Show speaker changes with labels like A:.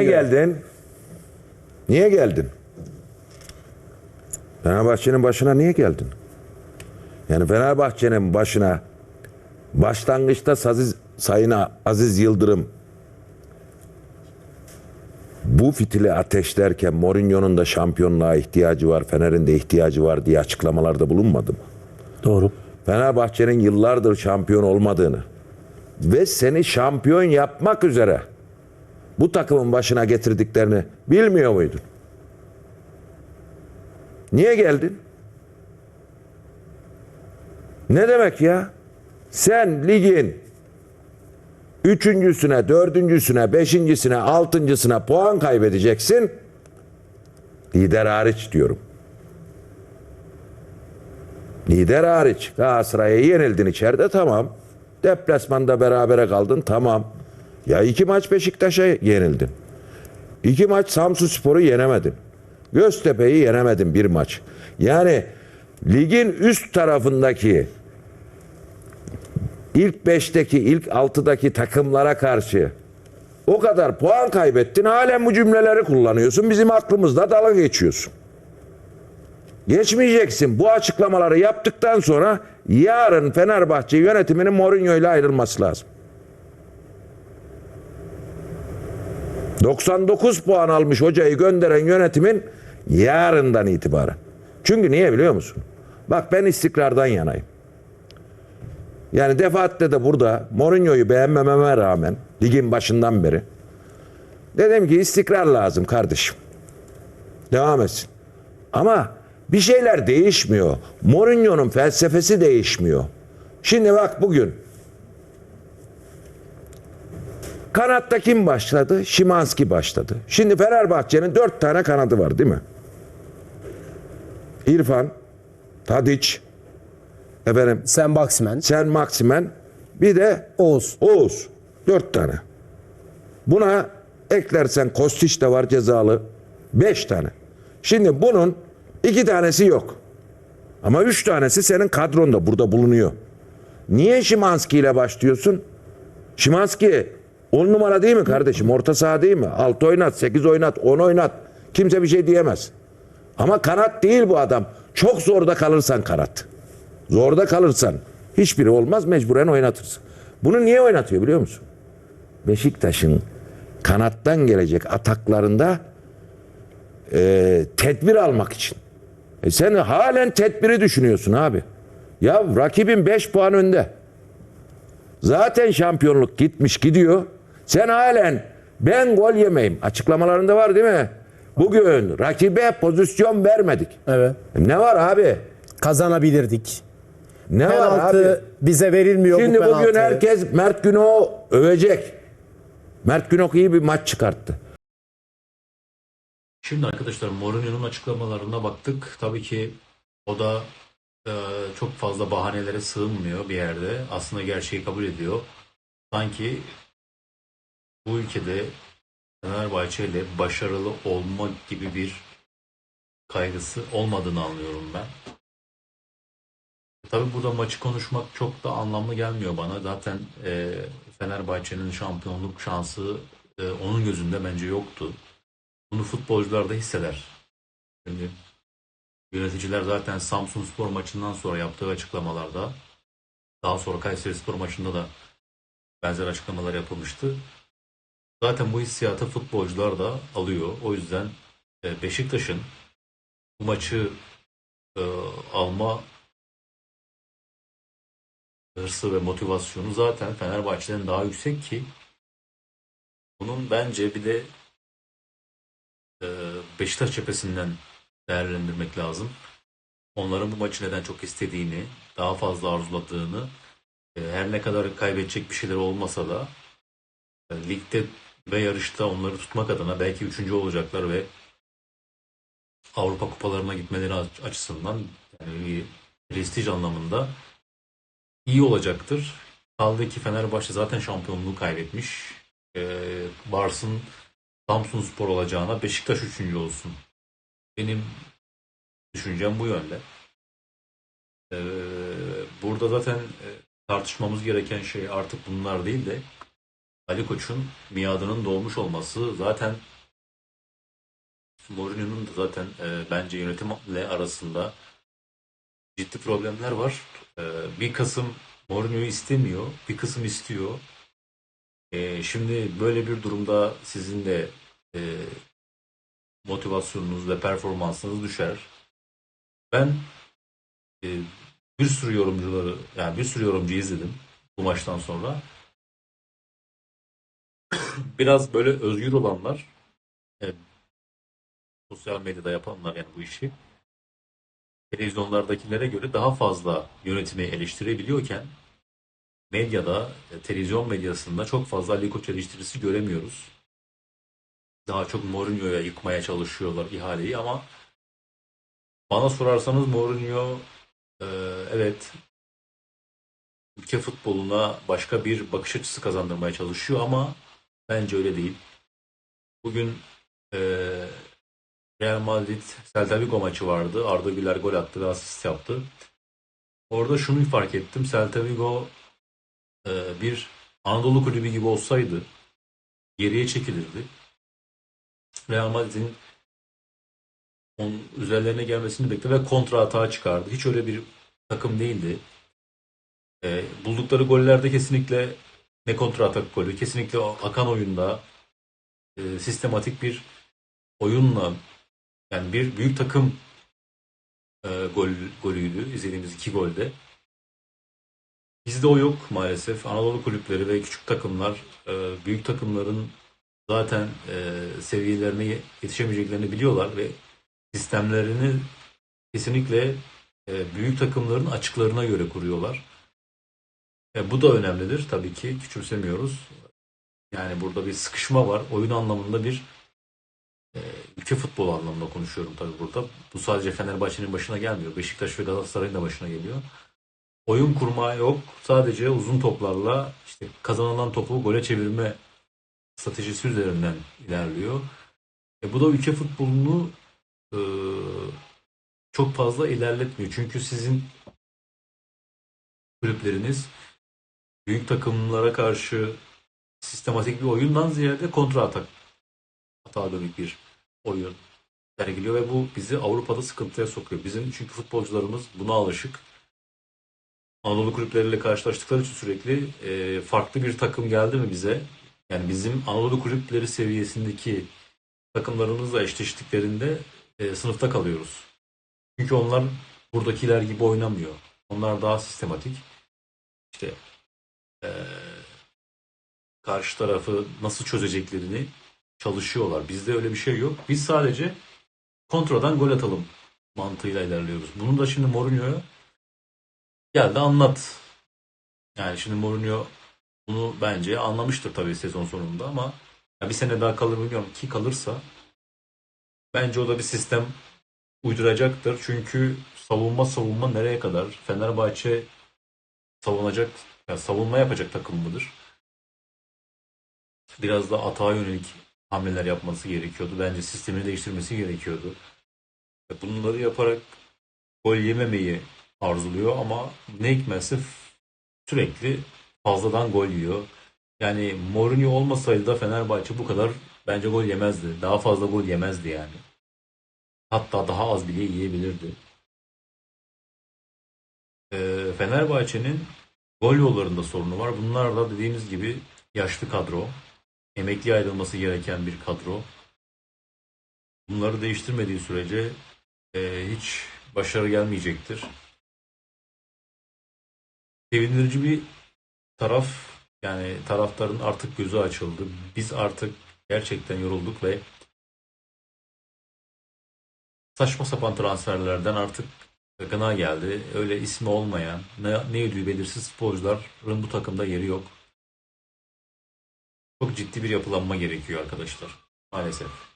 A: Niye geldin? Niye geldin? Fenerbahçe'nin başına niye geldin? Yani Fenerbahçe'nin başına başlangıçta Aziz, Sayın Aziz Yıldırım bu fitili ateşlerken Mourinho'nun da şampiyonluğa ihtiyacı var, Fener'in de ihtiyacı var diye açıklamalarda bulunmadı mı?
B: Doğru.
A: Fenerbahçe'nin yıllardır şampiyon olmadığını ve seni şampiyon yapmak üzere bu takımın başına getirdiklerini bilmiyor muydun? Niye geldin? Ne demek ya? Sen ligin üçüncüsüne, dördüncüsüne, beşincisine, altıncısına puan kaybedeceksin. Lider hariç diyorum. Lider hariç. Galatasaray'a yenildin içeride tamam. Deplasmanda berabere kaldın tamam. Ya iki maç Beşiktaş'a yenildin. İki maç Samsun Spor'u yenemedin. Göztepe'yi yenemedin bir maç. Yani ligin üst tarafındaki ilk beşteki, ilk altıdaki takımlara karşı o kadar puan kaybettin. Halen bu cümleleri kullanıyorsun. Bizim aklımızda dalga geçiyorsun. Geçmeyeceksin. Bu açıklamaları yaptıktan sonra yarın Fenerbahçe yönetiminin Mourinho ile ayrılması lazım. 99 puan almış hocayı gönderen yönetimin yarından itibaren. Çünkü niye biliyor musun? Bak ben istikrardan yanayım. Yani defaatle de burada Mourinho'yu beğenmememe rağmen ligin başından beri dedim ki istikrar lazım kardeşim. Devam etsin. Ama bir şeyler değişmiyor. Mourinho'nun felsefesi değişmiyor. Şimdi bak bugün kanatta kim başladı? Şimanski başladı. Şimdi Fenerbahçe'nin dört tane kanadı var değil mi? İrfan, Tadiç, efendim
B: Sen Baksimen,
A: Sen Maksimen, bir de
B: Oğuz.
A: Oğuz. Dört tane. Buna eklersen Kostiç de var cezalı. Beş tane. Şimdi bunun iki tanesi yok. Ama üç tanesi senin kadronda burada bulunuyor. Niye Şimanski ile başlıyorsun? Şimanski on numara değil mi kardeşim? Orta saha değil mi? Altı oynat, sekiz oynat, on oynat. Kimse bir şey diyemez. Ama kanat değil bu adam. Çok zorda kalırsan kanat. Zorda kalırsan hiçbiri olmaz mecburen oynatırsın. Bunu niye oynatıyor biliyor musun? Beşiktaş'ın kanattan gelecek ataklarında e, tedbir almak için. E sen halen tedbiri düşünüyorsun abi. Ya rakibin 5 puan önde. Zaten şampiyonluk gitmiş gidiyor. Sen halen ben gol yemeyim. Açıklamalarında var değil mi? Bugün rakibe pozisyon vermedik.
B: Evet.
A: Ne var abi?
B: Kazanabilirdik.
A: Ne var abi?
B: Penaltı bize verilmiyor
A: Şimdi
B: bu penaltı.
A: bugün herkes Mert Günok'u övecek. Mert Günok iyi bir maç çıkarttı.
C: Şimdi arkadaşlar Mourinho'nun açıklamalarına baktık. Tabii ki o da e, çok fazla bahanelere sığınmıyor bir yerde. Aslında gerçeği kabul ediyor. Sanki bu ülkede Fenerbahçe ile başarılı olma gibi bir kaygısı olmadığını anlıyorum ben. Tabii burada maçı konuşmak çok da anlamlı gelmiyor bana. Zaten e, Fenerbahçe'nin şampiyonluk şansı e, onun gözünde bence yoktu. Bunu futbolcular da hisseder. Şimdi yöneticiler zaten Samsun Spor maçından sonra yaptığı açıklamalarda daha sonra Kayseri Spor maçında da benzer açıklamalar yapılmıştı. Zaten bu hissiyatı futbolcular da alıyor. O yüzden e, Beşiktaş'ın bu maçı e, alma hırsı ve motivasyonu zaten Fenerbahçe'den daha yüksek ki bunun bence bir de e, Beşiktaş cephesinden değerlendirmek lazım. Onların bu maçı neden çok istediğini, daha fazla arzuladığını, e, her ne kadar kaybedecek bir şeyler olmasa da e, ligde ve yarışta onları tutmak adına belki üçüncü olacaklar ve Avrupa kupalarına gitmeleri aç- açısından yani prestij anlamında iyi olacaktır. Kaldı ki Fenerbahçe zaten şampiyonluğu kaybetmiş. Ee, Bars'ın Samsun Spor olacağına Beşiktaş üçüncü olsun. Benim düşüncem bu yönde. Ee, burada zaten e, tartışmamız gereken şey artık bunlar değil de Ali Koç'un miadının dolmuş olması zaten Mourinho'nun da zaten e, bence yönetimle arasında ciddi problemler var. E, bir kısım Mourinho'yu istemiyor, bir kısım istiyor. E, şimdi böyle bir durumda sizin de e, motivasyonunuz ve performansınız düşer. Ben e, bir sürü yorumcuları, yani bir sürü yorumcu izledim bu maçtan sonra. Biraz böyle özgür olanlar, e, sosyal medyada yapanlar yani bu işi, televizyonlardakilere göre daha fazla yönetimi eleştirebiliyorken medyada, e, televizyon medyasında çok fazla Ali Koç eleştirisi göremiyoruz. Daha çok Mourinho'ya yıkmaya çalışıyorlar ihaleyi ama bana sorarsanız Mourinho e, evet ülke futboluna başka bir bakış açısı kazandırmaya çalışıyor ama bence öyle değil. Bugün e, Real Madrid Celta Vigo maçı vardı. Arda Güler gol attı ve asist yaptı. Orada şunu fark ettim. Celta Vigo e, bir Anadolu kulübü gibi olsaydı geriye çekilirdi. Real Madrid'in onun üzerlerine gelmesini bekledi ve kontra atağa çıkardı. Hiç öyle bir takım değildi. E, buldukları gollerde kesinlikle ne kontra atak golü, kesinlikle o akan oyunda e, sistematik bir oyunla yani bir büyük takım e, gol golüydü izlediğimiz iki golde. Bizde o yok maalesef. Anadolu kulüpleri ve küçük takımlar e, büyük takımların zaten e, seviyelerine yetişemeyeceklerini biliyorlar ve sistemlerini kesinlikle e, büyük takımların açıklarına göre kuruyorlar. E, bu da önemlidir tabii ki küçümsemiyoruz. Yani burada bir sıkışma var. Oyun anlamında bir e, ülke futbolu anlamında konuşuyorum tabii burada. Bu sadece Fenerbahçe'nin başına gelmiyor. Beşiktaş ve Galatasaray'ın da başına geliyor. Oyun kurma yok. Sadece uzun toplarla işte kazanılan topu gole çevirme stratejisi üzerinden ilerliyor. E, bu da ülke futbolunu e, çok fazla ilerletmiyor. Çünkü sizin kulüpleriniz büyük takımlara karşı sistematik bir oyundan ziyade kontra atak hata dönük bir oyun sergiliyor ve bu bizi Avrupa'da sıkıntıya sokuyor. Bizim çünkü futbolcularımız buna alışık. Anadolu kulüpleriyle karşılaştıkları için sürekli e, farklı bir takım geldi mi bize? Yani bizim Anadolu kulüpleri seviyesindeki takımlarımızla eşleştiklerinde e, sınıfta kalıyoruz. Çünkü onlar buradakiler gibi oynamıyor. Onlar daha sistematik. İşte e, karşı tarafı nasıl çözeceklerini çalışıyorlar. Bizde öyle bir şey yok. Biz sadece kontradan gol atalım mantığıyla ilerliyoruz. Bunu da şimdi Mourinho'ya geldi anlat. Yani şimdi Mourinho bunu bence anlamıştır tabii sezon sonunda ama bir sene daha kalır bilmiyorum ki kalırsa bence o da bir sistem uyduracaktır. Çünkü savunma savunma nereye kadar? Fenerbahçe savunacak, yani savunma yapacak takım mıdır? Biraz da atağa yönelik hamleler yapması gerekiyordu. Bence sistemini değiştirmesi gerekiyordu. E, Bunları yaparak gol yememeyi arzuluyor ama ne hikmetse sürekli fazladan gol yiyor. Yani Mourinho olmasaydı da Fenerbahçe bu kadar bence gol yemezdi. Daha fazla gol yemezdi yani. Hatta daha az bile yiyebilirdi. Ee, Fenerbahçe'nin gol yollarında sorunu var. Bunlar da dediğimiz gibi yaşlı kadro. Emekli ayrılması gereken bir kadro. Bunları değiştirmediği sürece e, hiç başarı gelmeyecektir. Sevindirici bir taraf yani taraftarın artık gözü açıldı. Biz artık gerçekten yorulduk ve saçma sapan transferlerden artık gına geldi. Öyle ismi olmayan, ne, ne ödüğü belirsiz futbolcuların bu takımda yeri yok. Çok ciddi bir yapılanma gerekiyor arkadaşlar. Maalesef.